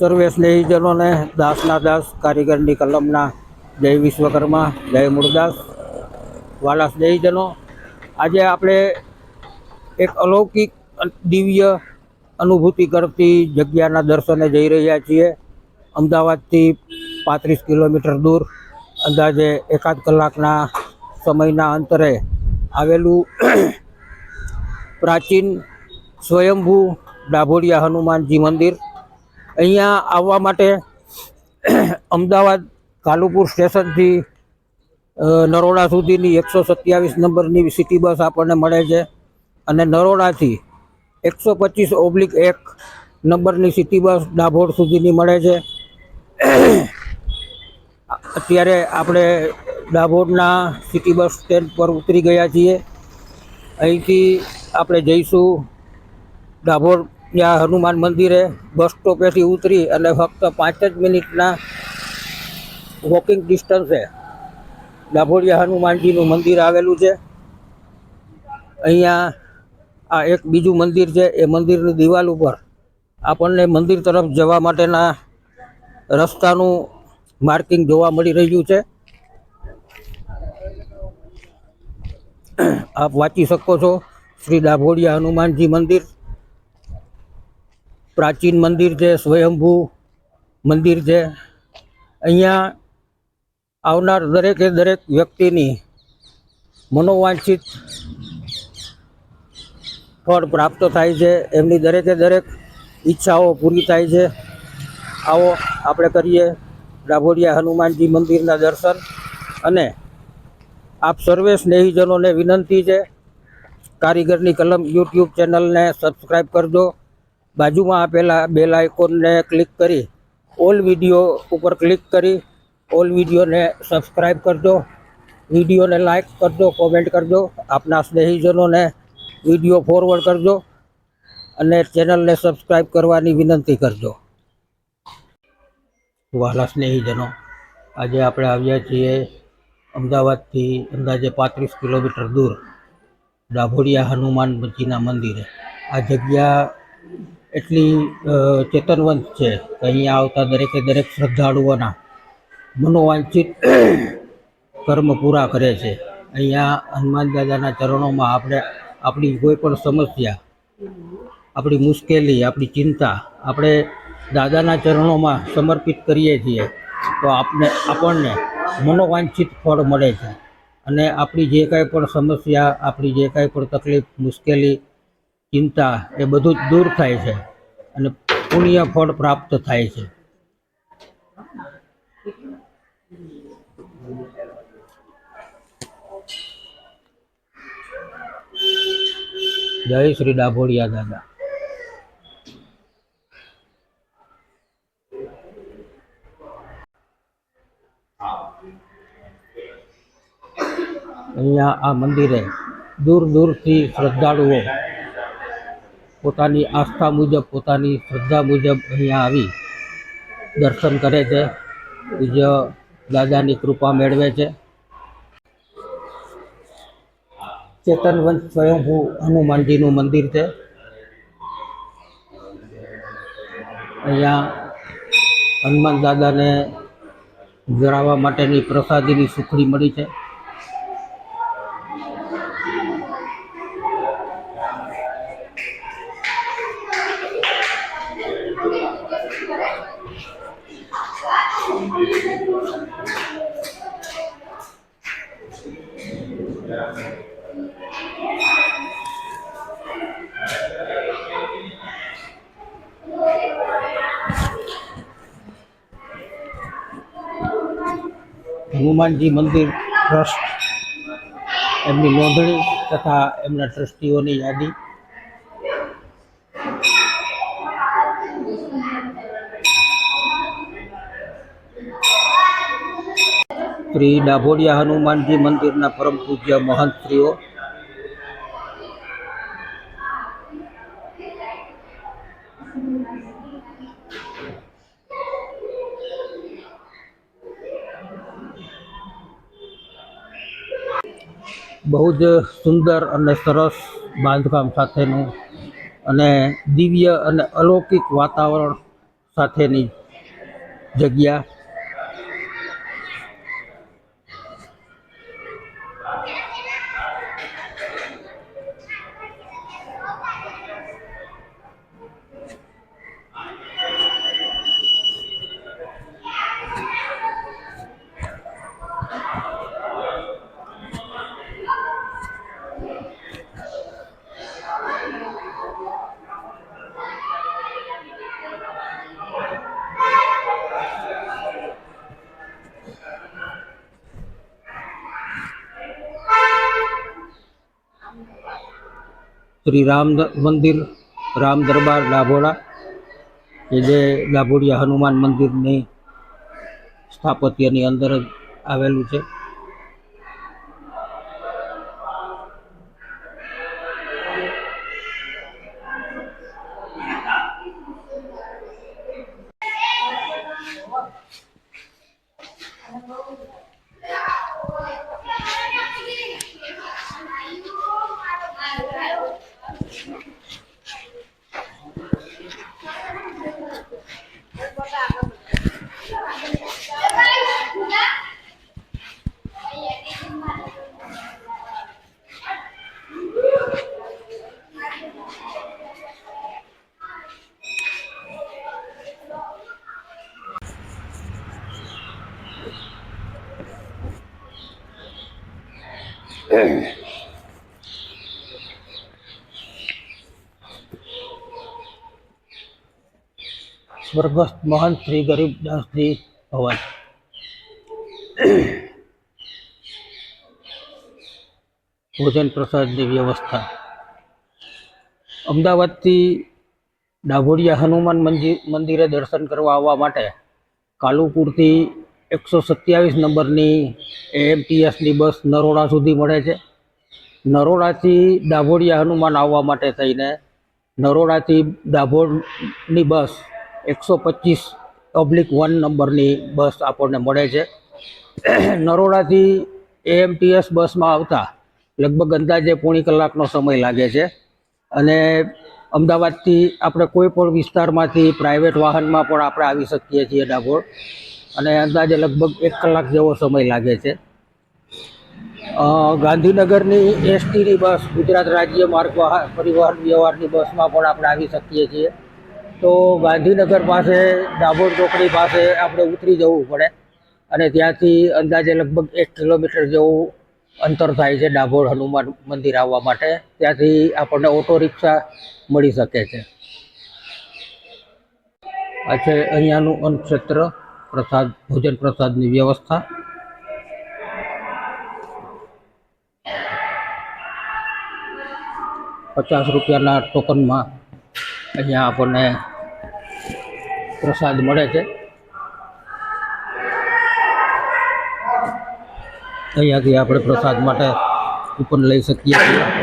સર્વે સ્નેહીજનોને દાસના દાસ, કારીગરની કલમના જય વિશ્વકર્મા, જય મૂળદાસ વાલા સ્નેહીજનો આજે આપણે એક અલૌકિક દિવ્ય અનુભૂતિ કરતી જગ્યાના દર્શને જઈ રહ્યા છીએ. અમદાવાદથી પાંત્રીસ કિલોમીટર દૂર, અંદાજે એકાદ કલાકના સમયના અંતરે આવેલું પ્રાચીન સ્વયંભૂ ડાભોડિયા હનુમાનજી મંદિર. અહીંયા આવવા માટે અમદાવાદ કાલુપુર સ્ટેશનથી નરોડા સુધીની એકસો સત્યાવીસ નંબરની સિટી બસ આપણને મળે છે. અને નરોડાથી એકસો પચીસ ઓબ્લિક એક નંબરની સિટી બસ ડાભોર સુધીની મળે છે. અત્યારે આપણે ડાભોરના સિટી બસ સ્ટેન્ડ પર ઉતરી ગયા છીએ. અહીંથી આપણે જઈશું ડાભોળ ત્યાં હનુમાન મંદિરે બસ સ્ટોપેથી ઉતરી અને ફક્ત પાંચ જ મિનિટના વોકિંગ ડિસ્ટન્સે ડાભોળિયા હનુમાનજીનું મંદિર આવેલું છે. અહીંયા આ એક બીજું મંદિર છે, એ મંદિરની દિવાલ ઉપર આપણને મંદિર તરફ જવા માટેના રસ્તાનું માર્કિંગ જોવા મળી રહ્યું છે. આપ વાંચી શકો છો, શ્રી ડાભોળિયા હનુમાનજી મંદિર. પ્રાચીન મંદિર છે, સ્વયંભૂ મંદિર છે. અહીંયા આવનાર દરેકે દરેક વ્યક્તિની મનોવાંછિત ફળ પ્રાપ્ત થાય છે. એમની દરેકે દરેક ઈચ્છાઓ પૂરી થાય છે. આવો આપણે કરીએ ડાભોડિયા હનુમાનજી મંદિરના દર્શન અને આપ સર્વે સ્નેહીજનોને વિનંતી છે, કારીગરની કલમ યુટ્યુબ ચેનલને સબસ્ક્રાઈબ કરજો. બાજુમાં આપેલા બેલ આઇકોનને ક્લિક કરી, ઓલ વીડિયો ઉપર ક્લિક કરી, ઓલ વિડીયોને સબસ્ક્રાઈબ કરજો, વિડીયોને લાઈક કરજો, કોમેન્ટ કરજો, આપના સ્નેહીજનોને વીડિયો ફોરવર્ડ કરજો અને ચેનલને સબસ્ક્રાઈબ કરવાની વિનંતી કરજો. વાલા સ્નેહીજનો, આજે આપણે આવ્યા છીએ અમદાવાદથી અંદાજે પાંત્રીસ કિલોમીટર દૂર ડાભોડિયા હનુમાનજીના મંદિરે. આ જગ્યા એટલી ચેતનવંત છે કે અહીંયા આવતા દરેકે દરેક શ્રદ્ધાળુઓના મનોવાંછિત કર્મ પૂરા કરે છે. અહીંયા હનુમાન દાદાના ચરણોમાં આપણે, આપણી કોઈ પણ સમસ્યા, આપણી મુશ્કેલી, આપણી ચિંતા આપણે દાદાના ચરણોમાં સમર્પિત કરીએ છીએ તો આપને, આપણને મનોવાંછિત ફળ મળે છે. અને આપણી જે કાંઈ પણ સમસ્યા, આપણી જે કાંઈ પણ તકલીફ, મુશ્કેલી ચિંતા એ બધું જ દૂર થાય છે અને પુણ્ય ફળ પ્રાપ્ત થાય છે. જય શ્રી ડાભોડિયા દાદા. અહીંયા આ મંદિરે દૂર દૂરથી શ્રદ્ધાળુઓ પોતાની આસ્થા મુજબ, પોતાની શ્રદ્ધા મુજબ અહીંયા આવી દર્શન કરે છે. પૂજ્ય દાદાની કૃપા મેળવે છે. ચેતનવંશ સ્વયંભૂ હનુમાનજીનું મંદિર છે. અહીંયા હનુમાન દાદાને જરાવા માટેની પ્રસાદીની સુખડી મળી છે. હનુમાનજી મંદિર ટ્રસ્ટ, એમની નોંધણી તથા એમના ટ્રસ્ટીઓની યાદી. શ્રી ડાભોડિયા હનુમાનજી મંદિરના પરમ પૂજ્ય મહંતશ્રીઓ બહુ જ સુંદર અને સરસ બાંધકામ સાથેનું અને દિવ્ય અને અલૌકિક વાતાવરણ સાથેની જગ્યા. શ્રી રામ મંદિર, રામ દરબાર ડાભોળા કે જે ડાભોળિયા હનુમાન મંદિરની સ્થાપત્યની અંદર જ આવેલું છે. સ્વર્ગસ્થ મહાન શ્રી ગરીબદાસજી ભવન ભોજન પ્રસાદની વ્યવસ્થા. અમદાવાદથી ડાભોડિયા હનુમાન મંદિર, મંદિરે દર્શન કરવા આવવા માટે કાલુપુરથી એકસો સત્યાવીસ નંબરની એએમટીએસની બસ નરોડા સુધી મળે છે. નરોડાથી ડાભોડિયા હનુમાન આવવા માટે થઈને નરોડાથી ડાભોડની બસ એકસો પચીસ પબ્લિક વન નંબરની બસ આપણને મળે છે. નરોડાથી એએમટીએસ બસમાં આવતા લગભગ અંદાજે પોણી કલાકનો સમય લાગે છે. અને અમદાવાદથી આપણે કોઈ પણ વિસ્તારમાંથી પ્રાઇવેટ વાહનમાં પણ આપણે આવી શકીએ છીએ ડાભોળ અને અંદાજે લગભગ એક કલાક જેવો સમય લાગે છે. ગાંધીનગરની એસટીની બસ ગુજરાત રાજ્ય માર્ગ પરિવહન વ્યવહારની બસમાં પણ આપણે આવી શકીએ છીએ. તો ગાંધીનગર પાસે, ડાભોર ચોકડી પાસે આપણે ઉતરી જવું પડે. અને ત્યાંથી અંદાજે લગભગ એક કિલોમીટર જેવું અંતર થાય છે ડાભોર હનુમાન મંદિર આવવા માટે. ત્યાંથી આપણને ઓટો રિક્ષા મળી શકે છે. આ છે અહીંયાનું અન્નક્ષેત્ર પ્રસાદ, ભોજન પ્રસાદની વ્યવસ્થા. પચાસ રૂપિયાના ટોકનમાં અહીંયા આપણને પ્રસાદ મળે છે. અહીંયાથી આપણે પ્રસાદ માટે કૂપન લઈ શકીએ છીએ.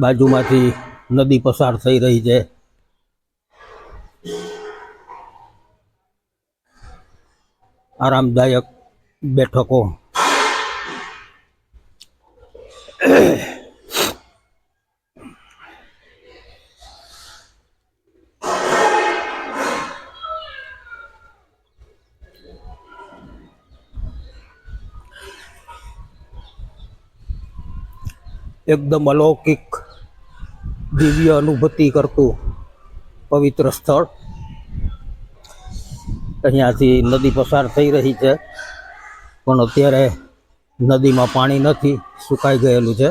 બાજુમાંથી નદી પસાર થઈ રહી છે. આરામદાયક બેઠકો. એકદમ અલૌકિક દિવ્ય અનુભૂતિ કરતું પવિત્ર સ્થળ. અહીંયાથી નદી પસાર થઈ રહી છે, પણ અત્યારે નદીમાં પાણી નથી, સુકાઈ ગયેલું છે.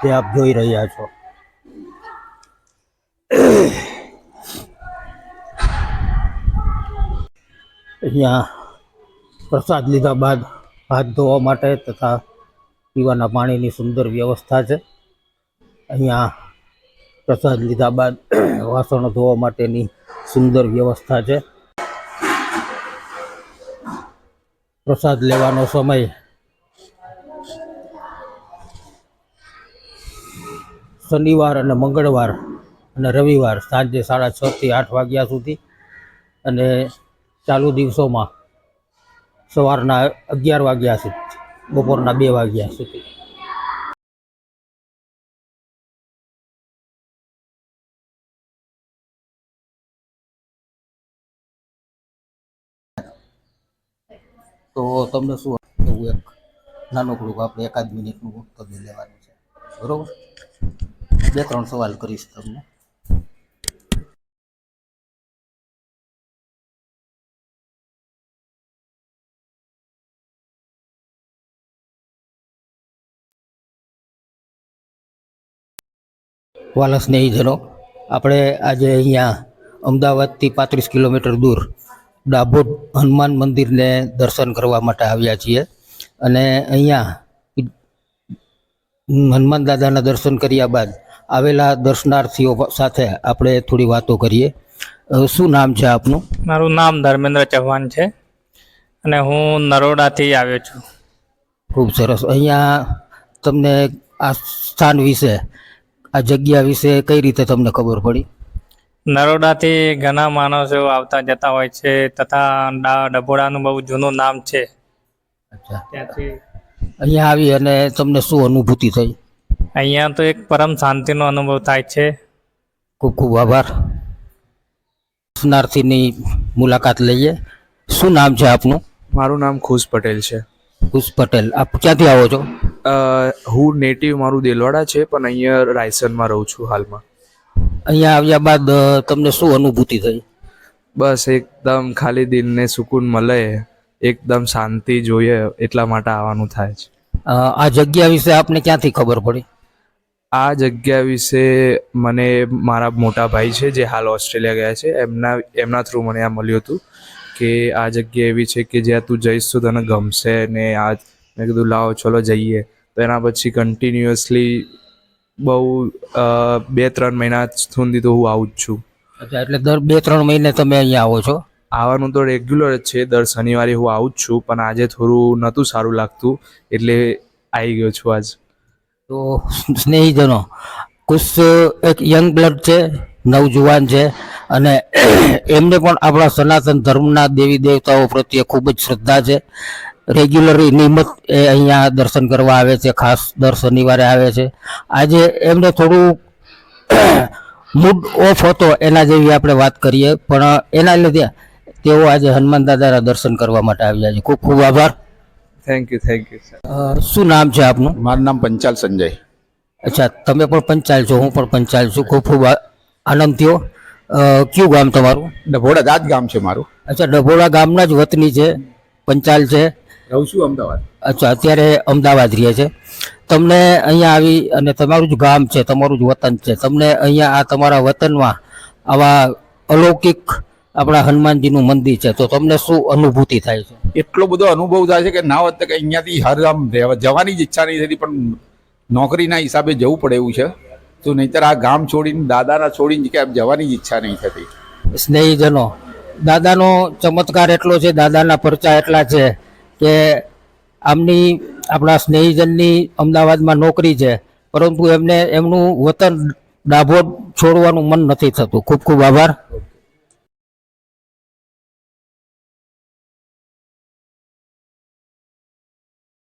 તે આપ જોઈ રહ્યા છો. અહીંયા પ્રસાદ લીધા બાદ હાથ ધોવા માટે તથા પીવાના પાણીની સુંદર વ્યવસ્થા છે. અહીંયા પ્રસાદ લીધા બાદ વાસણો ધોવા માટેની સુંદર વ્યવસ્થા છે. પ્રસાદ લેવાનો સમય શનિવાર અને મંગળવાર અને રવિવાર સાંજે સાડા છ થી આઠ વાગ્યા સુધી અને ચાલુ દિવસોમાં સવારના અગિયાર વાગ્યા સુધી, બપોરના બે વાગ્યા સુધી. તો તમને શું એવું એક નાનકડું આપણે એકાદ મિનિટનું કરી લેવાનું છે. બરોબર? બે, ત્રણ સવાલ કરીશ તમને. વાલા સ્નેહીજનો, આપણે આજે અહીંયા અમદાવાદથી પાંત્રીસ કિલોમીટર દૂર ડાભોટ હનુમાન મંદિરને દર્શન કરવા માટે આવ્યા છીએ. અને અહીંયા હનુમાન દાદાના દર્શન કર્યા બાદ આવેલા દર્શનાર્થીઓ સાથે આપણે થોડી વાતો કરીએ. શું નામ છે આપનું? મારું નામ ધર્મેન્દ્ર ચૌહાણ છે અને હું નરોડાથી આવ્યો છું. ખૂબ સરસ. અહીંયા તમને આ સ્થાન વિશે આ જગ્યા વિશે કઈ રીતે તમને ખબર પડી? નરોડાથી ઘણા માણસો આવતા જતા હોય છે તથા ડભોડાનું બહુ જૂનું નામ છે. ત્યાંથી અહીંયા આવી અને તમને શું અનુભૂતિ થઈ? અહીંયા તો એક પરમ શાંતિનો અનુભવ થાય છે. ખૂબ ખૂબ આભાર. દર્શનાર્થીની મુલાકાત લઈએ. શું નામ છે આપનું? મારું નામ ખુશ પટેલ છે. ખુશ પટેલ. આપ ક્યાંથી આવો છો? હું નેટિવ મારું દેલવાડા છે પણ અહીંયા રાયસનમાં રહું છું હાલમાં. અહીંયા આવ્યા બાદ તમને શું અનુભૂતિ થઈ? બસ એકદમ ખાલી દિલને સુકૂન મળે એકદમ શાંતિ જોઈએ એટલા માટે આવવાનું થાય છે. આ જગ્યા વિશે આપને ક્યાંથી ખબર પડી? આ જગ્યા વિશે મને મારા મોટા ભાઈ છે જે હાલ ઓસ્ટ્રેલિયા ગયા છે એમના એમના થ્રુ મને આ મળ્યું હતું કે આ જગ્યા એવી છે કે જ્યાં તું જઈશ તો તને ગમશે ને આ મેં કીધું લાવો ચલો જઈએ. તો એના પછી કન્ટિન્યુઅસલી બહુ બે ત્રણ મહિના સુધી તો હું આવું જ છું. એટલે દર બે ત્રણ મહિને તમે અહીંયા આવો છો? આવવાનું તો રેગ્યુલર જ છે. દર શનિવારે હું આવું જ છું પણ આજે થોડું નહોતું સારું લાગતું એટલે આવી ગયો છું આજ. તો સ્નેહીજનો કુશ એક યંગ બ્લડ છે નવજુવાન છે અને એમને પણ આપણા સનાતન ધર્મના દેવી દેવતાઓ પ્રત્યે ખૂબ જ શ્રદ્ધા છે. રેગ્યુલર નિયમિત એ અહીંયા દર્શન કરવા આવે છે ખાસ દર શનિવારે આવે છે. આજે એમને થોડું મૂડ ઓફ હતો એના જેવી આપણે વાત કરીએ પણ એના લીધે તેઓ આજે હનુમાન દાદાના દર્શન કરવા માટે આવ્યા છે. ખૂબ ખૂબ આભાર. થેન્ક યુ થેન્ક યુ શું નામ છે આપનું? મારું નામ પંચાલ સંજય. અચ્છા તમે પણ પંચાલ છો હું પણ પંચાલ છું. ખૂબ ખૂબ આ- આનંદ થયો. કયું ગામ તમારું? ડભોડા દાદ ગામ છે મારું. અચ્છા ડભોડા ગામના જ વતની છે પંચાલ છે. રહું છું અમદાવાદ. અચ્છા અત્યારે અમદાવાદ રહે છે. તમને અહીંયા આવી અને તમારું જ ગામ છે તમારું જ વતન છે તમને અહીંયા આ તમારા વતનમાં આવા અલૌકિક આપણા હનુમાનજીનું મંદિર છે તો તમને શું અનુભૂતિ થાય છે? એટલો બધો અનુભવ થાય છે કે ના હોત કે અહીંયાથી હર આમ રહેવા- જવાની જ ઈચ્છા નહીં થતી પણ નોકરીના હિસાબે જવું પડે એવું છે. તો નહીંતર આ ગામ છોડીને દાદાના છોડીને કે આમ જવાની જ ઈચ્છા નહીં થતી. સ્નેહીજનો દાદાનો ચમત્કાર એટલો છે દાદાના પરચા એટલા છે કે આમની આપણા સ્નેહીજનની અમદાવાદમાં નોકરી છે, પરંતુ એમને એમનું વતન ડાભોર છોડવાનું મન નથી થતું. ખૂબ ખૂબ આભાર.